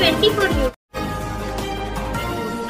Twenty four news.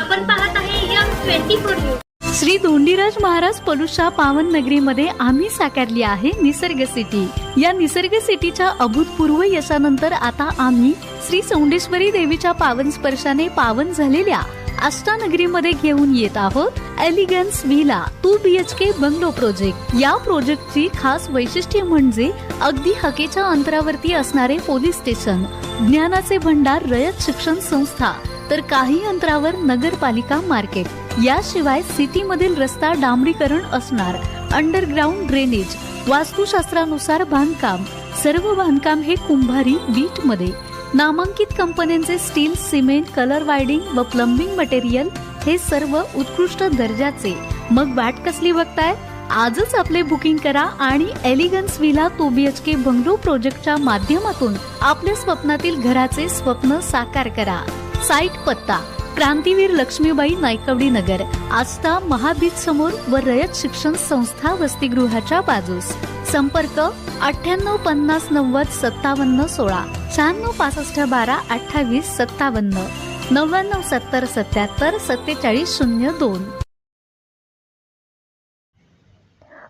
आपण पाहत आहे M twenty four news. Shri Dhondiraj Maharaj पलुषा पावन नगरीमध्ये आम्ही साकारली आहे निसर्ग सिटी. या निसर्ग सिटीच्या अभूतपूर्व यशानंतर आता आम्ही श्री सौंडेश्वरी देवीच्या पावन स्पर्शाने पावन झालेल्या आष्टा नगरीमध्ये घेऊन येत आहोत Elegance Villa two B H K bungalow project या प्रोजेक्टची खास वैशिष्ट्य म्हणजे अगदी हकेच्या अंतरावरती असणारे पोलीस स्टेशन ज्ञानाचे भंडार रयत शिक्षण संस्था तर काही अंतरावर नगरपालिका मार्केट. याशिवाय सिटीमधील रस्ता डांबरीकरण असणार. अंडरग्राऊंड ड्रेनेज वास्तुशास्त्रानुसार बांधकाम. सर्व बांधकाम हे कुंभारी वीटमध्ये नामांकित कंपन्यांचे स्टील सिमेंट कलर वायडिंग व प्लंबिंग मटेरियल हे सर्व उत्कृष्ट दर्जाचे. मग वाट कसली बघताय? आजच आपले बुकिंग करा आणि Elegance Villa two B H K bungalow प्रोजेक्टच्या माध्यमातून आपल्या स्वप्नातील घराचे स्वप्न साकार करा. साईट पत्ता क्रांतीवीर लक्ष्मीबाई नायकवडी नगर आस्था महाबीज समोर व रयत शिक्षण संस्था वसतिगृहाच्या बाजूस. संपर्क अठ्ठ्याण्णव पन्नास नव्वद सत्तावन्न सोळा शहाण्णव पासष्ट बारा अठ्ठावीस सत्तावन्न नव्याण्णव सत्तर सत्याहत्तर सत्तेचाळीस शून्य दोन.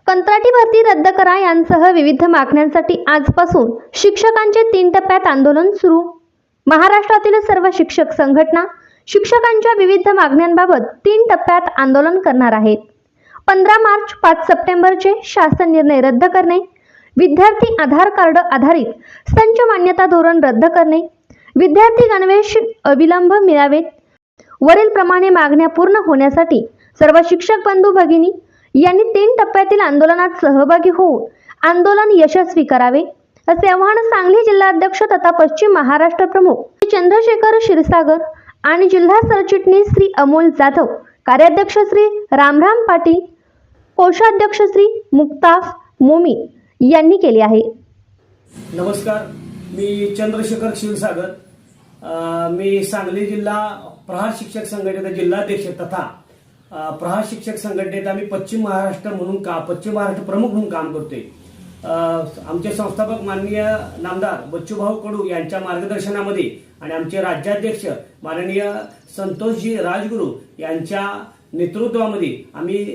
कंत्राटी भरती रद्द करा यांसह विविध मागण्यांसाठी आजपासून शिक्षकांचे तीन टप्प्यात आंदोलन सुरू. महाराष्ट्रातील सर्व शिक्षक संघटना शिक्षकांच्या विविध मागण्यांबाबत तीन टप्प्यात आंदोलन करणार आहेत. पंधरा मार्च पाच सप्टेंबरचे शासन निर्णय रद्द करणे विद्यार्थी आधार कार्ड आधारित संच मान्यता धोरण रद्द करणे विद्यार्थी गणवेश अविलंब मिळावेत. वरील प्रमाणे मागण्या पूर्ण होण्यासाठी सर्व शिक्षक बंधू भगिनी यांनी तीन टप्प्यातील आंदोलनात सहभागी होऊन आंदोलन यशस्वी करावे असे आव्हान सांगली जिल्हाध्यक्ष तथा पश्चिम महाराष्ट्र प्रमुख श्री चंद्रशेखर क्षीरसागर आणि जिल्हा सरचिटणीस श्री अमोल जाधव कार्याध्यक्ष श्री रामराम पाटील कोषाध्यक्ष श्री मुक्ताफ मोमी यांनी केले आहे. नमस्कार मी चंद्रशेखर क्षीरसागर. मी सांगली जिल्हा प्रहार शिक्षक संघटनेचा जिल्हाध्यक्ष तथा प्रहार शिक्षक संघटनेत आम्ही पश्चिम महाराष्ट्र म्हणून का पश्चिम महाराष्ट्र प्रमुख म्हणून काम करतोय. आमचे संस्थापक माननीय नामदार बच्चूभाऊ कडू यांच्या मार्गदर्शनामध्ये आणि आमचे राज्याध्यक्ष माननीय संतोषजी राजगुरू यांच्या नेतृत्वामध्ये आम्ही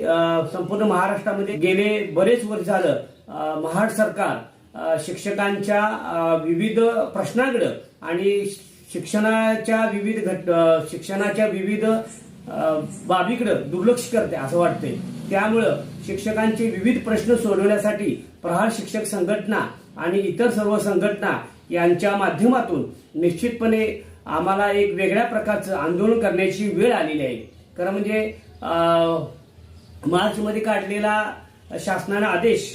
संपूर्ण महाराष्ट्रामध्ये गेले बरेच वर्ष झालं महाड सरकार शिक्षकांच्या विविध प्रश्नाकडं आणि शिक्षणाच्या विविध घट शिक्षणाच्या विविध बाबीकडं दुर्लक्ष करते असं वाटते त्यामुळं शिक्षकांचे विविध प्रश्न सोडवण्यासाठी प्रहार शिक्षक संघटना आणि इतर सर्व संघटना यांच्या माध्यमातून निश्चितपणे आम्हाला एक वेगळ्या प्रकारचं आंदोलन करण्याची वेळ आलेली आहे. खरं म्हणजे मार्चमध्ये काढलेला शासनानं आदेश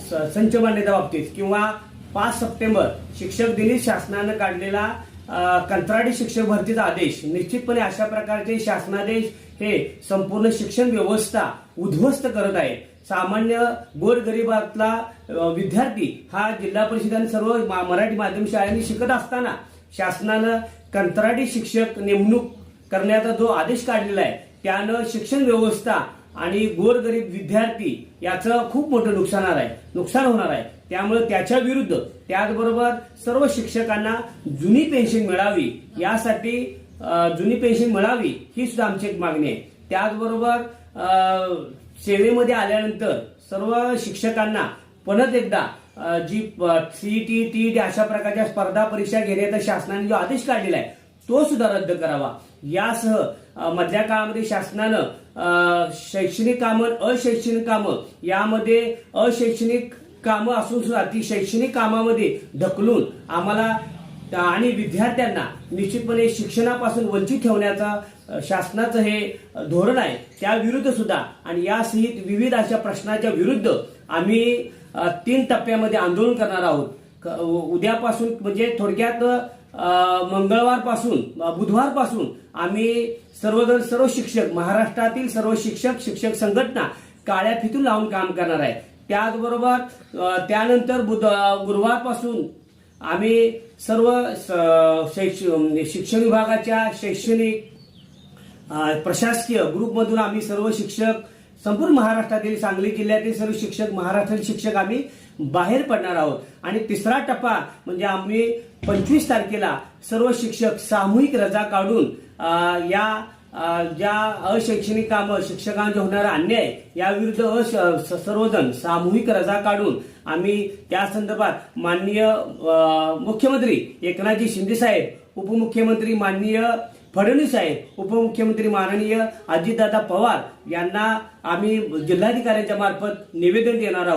स- संच मान्यता बाबतीत किंवा पाच सप्टेंबर शिक्षक दिनी शासनानं काढलेला कंत्राटी शिक्षक भरतीचा आदेश निश्चितपणे अशा प्रकारचे शासनादेश हे संपूर्ण शिक्षण व्यवस्था उद्ध्वस्त करत आहे सामान्य गोरगरिबातला विद्यार्थी हा जिल्हा परिषद आणि सर्व मा- मराठी माध्यम शाळांनी शिकत असताना शासनानं कंत्राटी शिक्षक नेमणूक करण्याचा जो आदेश काढलेला आहे त्यानं शिक्षण व्यवस्था आणि गोरगरीब विद्यार्थी याचं खूप मोठं नुकसान आहे नुकसान होणार आहे. त्यामुळे त्याच्या विरुद्ध त्याचबरोबर सर्व शिक्षकांना जुनी पेन्शन मिळावी यासाठी जुनी पेन्शन मिळावी ही सुद्धा आमची एक मागणी आहे. त्याचबरोबर सेवेमध्ये आल्यानंतर सर्व शिक्षकांना परत एकदा जी सीईटी टी अशा प्रकारच्या स्पर्धा परीक्षा घेण्याचा शासनाने जो आदेश काढलेला आहे तो सुद्धा रद्द करावा. यासह मधल्या काळामध्ये शासनानं शैक्षणिक कामं अशैक्षणिक कामं यामध्ये अशैक्षणिक कामं असून सुद्धा ती शैक्षणिक कामामध्ये ढकलून आम्हाला आणि विद्यार्थ्यांना निश्चितपणे शिक्षणापासून वंचित ठेवण्याचा शासनाचं हे धोरण आहे त्याविरुद्ध सुद्धा आणि या सहित विविध अशा प्रश्नाच्या विरुद्ध आम्ही तीन टप्प्यामध्ये आंदोलन करणार आहोत. क- उद्यापासून म्हणजे थोडक्यात मंगळवारपासून बुधवारपासून आम्ही सर्वजण सर्व शिक्षक महाराष्ट्रातील सर्व शिक्षक शिक्षक संघटना काळ्या फितून लावून काम करणार आहे. त्याचबरोबर त्यानंतर बुध गुरुवारपासून आम्ही सर्व स- शैक्ष- म्हणजे शिक्षण विभागाच्या शैक्षणिक प्रशासकीय ग्रुपमधून आम्ही सर्व शिक्षक संपूर्ण महाराष्ट्रातील सांगली जिल्ह्यातील सर्व शिक्षक महाराष्ट्रातील शिक्षक आम्ही बाहेर पडणार आहोत. आणि तिसरा टप्पा म्हणजे आम्ही पंचवीस तारखेला सर्व शिक्षक सामूहिक रजा काढून या ज्या अशैक्षणिक कामं शिक्षकांचे होणारा अन्याय याविरुद्ध अश- स- सर्वजण सामूहिक रजा काढून आम्ही त्या संदर्भात माननीय मुख्यमंत्री एकनाथजी शिंदे साहेब उपमुख्यमंत्री माननीय फडणवीस साहेब उपमुख्यमंत्री माननीय अजितदादा पवार यांना आम्ही जिल्हाधिकाऱ्यांच्या मार्फत निवेदन देणार आहोत.